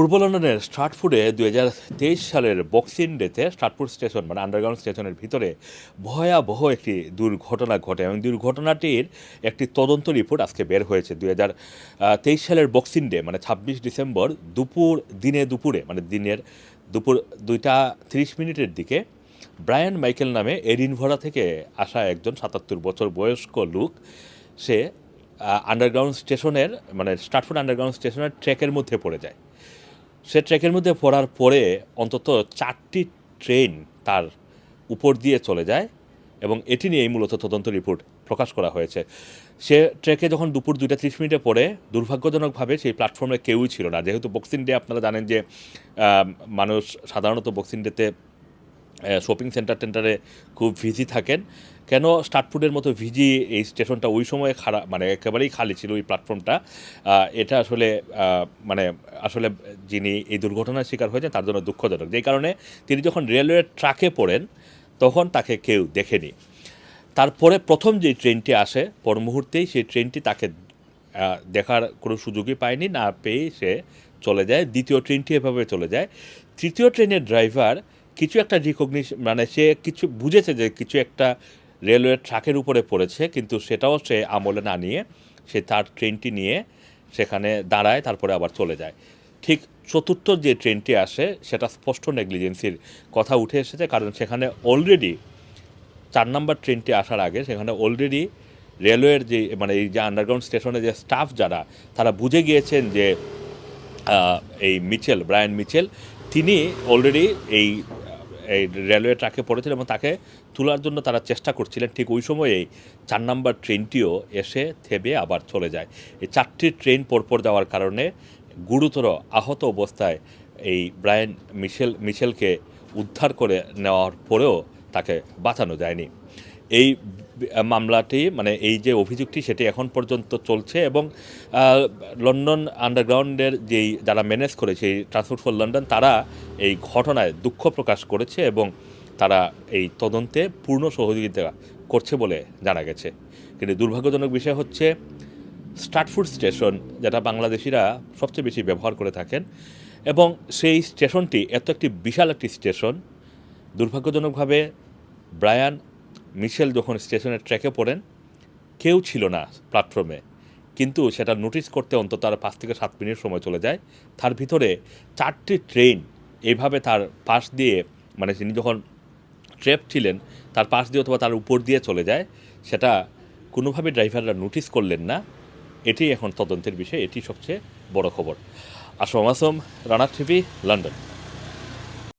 পূর্ব লন্ডনের স্ট্রাটফুডে দুই হাজার তেইশ সালের বক্সিং ডেতে স্ট্রাটফুড স্টেশন মানে আন্ডারগ্রাউন্ড স্টেশনের ভিতরে ভয়াবহ একটি দুর্ঘটনা ঘটে এবং দুর্ঘটনাটির একটি তদন্ত রিপোর্ট আজকে বের হয়েছে। দুই হাজার তেইশ সালের বক্সিং ডে মানে ছাব্বিশ ডিসেম্বর দুপুর, দিনে দুপুরে মানে দিনের দুপুর দুইটা তিরিশ মিনিটের দিকে ব্রায়ান মাইকেল নামে এডিনভরা থেকে আসা একজন সাতাত্তর বছর বয়স্ক লোক, সে আন্ডারগ্রাউন্ড স্টেশনের মানে স্টার্টফুড আন্ডারগ্রাউন্ড স্টেশনের ট্র্যাকের মধ্যে পড়ে যায়। সে ট্র্যাকের মধ্যে পড়ার পরে অন্তত চারটি ট্রেন তার উপর দিয়ে চলে যায় এবং এটি নিয়েই মূলত তদন্ত রিপোর্ট প্রকাশ করা হয়েছে। সে ট্রেকে যখন দুপুর দুইটা ত্রিশ মিনিটে পড়ে, দুর্ভাগ্যজনকভাবে সেই প্ল্যাটফর্মে কেউই ছিল না। যেহেতু বক্সিং ডে আপনারা জানেন যে মানুষ সাধারণত বক্সিং ডেতে শপিং সেন্টার টেন্টারে খুব ভিজি থাকেন। কেন স্টার্টফুডের মতো ভিজি এই স্টেশনটা ওই সময় খারাপ মানে একেবারেই খালি ছিল ওই প্ল্যাটফর্মটা? এটা আসলে মানে আসলে যিনি এই দুর্ঘটনার শিকার হয়েছেন তার জন্য দুঃখজনক। যেই কারণে তিনি যখন রেলওয়ে ট্রাকে পড়েন, তখন তাকে কেউ দেখেনি। তারপরে প্রথম যে ট্রেনটি আসে, পর মুহূর্তেই সেই ট্রেনটি তাকে দেখার কোনো সুযোগই পায়নি, না পেয়ে সে চলে যায়। দ্বিতীয় ট্রেনটি এভাবে চলে যায়। তৃতীয় ট্রেনের ড্রাইভার কিছু একটা রিকগনিশন মানে সে কিছু বুঝেছে যে কিছু একটা রেলওয়ে ট্রাকের উপরে পড়েছে, কিন্তু সেটাও সে আমলে না নিয়ে, সে তার ট্রেনটি নিয়ে সেখানে দাঁড়ায়, তারপরে আবার চলে যায়। ঠিক চতুর্থ যে ট্রেনটি আসে, সেটা স্পষ্ট নেগলিজেন্সির কথা উঠে এসেছে, কারণ সেখানে অলরেডি চার নম্বর ট্রেনটি আসার আগে সেখানে অলরেডি রেলওয়ের যে মানে এই যে আন্ডারগ্রাউন্ড স্টেশনে যে স্টাফ যারা, তারা বুঝে গিয়েছেন যে এই মিচেল, ব্রায়ান মিচেল, তিনি অলরেডি এই এই রেলওয়ে ট্র্যাকে পড়েছিল এবং তাকে তোলার জন্য তারা চেষ্টা করছিলেন। ঠিক ওই সময়েই চার নম্বর ট্রেনটিও এসে থেবে আবার চলে যায়। এই চারটি ট্রেন পরপর যাওয়ার কারণে গুরুতর আহত অবস্থায় এই ব্রায়ান মিশেল, মিশেলকে উদ্ধার করে নেওয়ার পরেও তাকে বাঁচানো যায়নি। এই মামলাটি মানে এই যে অভিযোগটি সেটি এখন পর্যন্ত চলছে এবং লন্ডন আন্ডারগ্রাউন্ডের যেই যারা ম্যানেজ করেছে এই ট্রান্সপোর্ট ফর লন্ডন, তারা এই ঘটনায় দুঃখ প্রকাশ করেছে এবং তারা এই তদন্তে পূর্ণ সহযোগিতা করছে বলে জানা গেছে। কিন্তু দুর্ভাগ্যজনক বিষয় হচ্ছে স্টার্টফুড স্টেশন, যেটা বাংলাদেশিরা সবচেয়ে বেশি ব্যবহার করে থাকেন, এবং সেই স্টেশনটি এত একটি বিশাল একটি স্টেশন, দুর্ভাগ্যজনকভাবে ব্রায়ান মিশেল যখন স্টেশনের ট্র্যাকে পড়েন, কেউ ছিল না প্ল্যাটফর্মে। কিন্তু সেটা নোটিস করতে অন্তত আর পাঁচ থেকে সাত মিনিট সময় চলে যায়। তার ভিতরে চারটি ট্রেন এইভাবে তার পাশ দিয়ে মানে তিনি যখন ট্রেপ ছিলেন, তার পাশ দিয়ে অথবা তার উপর দিয়ে চলে যায়। সেটা কোনোভাবে ড্রাইভাররা নোটিস করলেন না। এটি এখন তদন্তের বিষয়, এটি সবচেয়ে বড় খবর। Assam Assam Rana TV, London.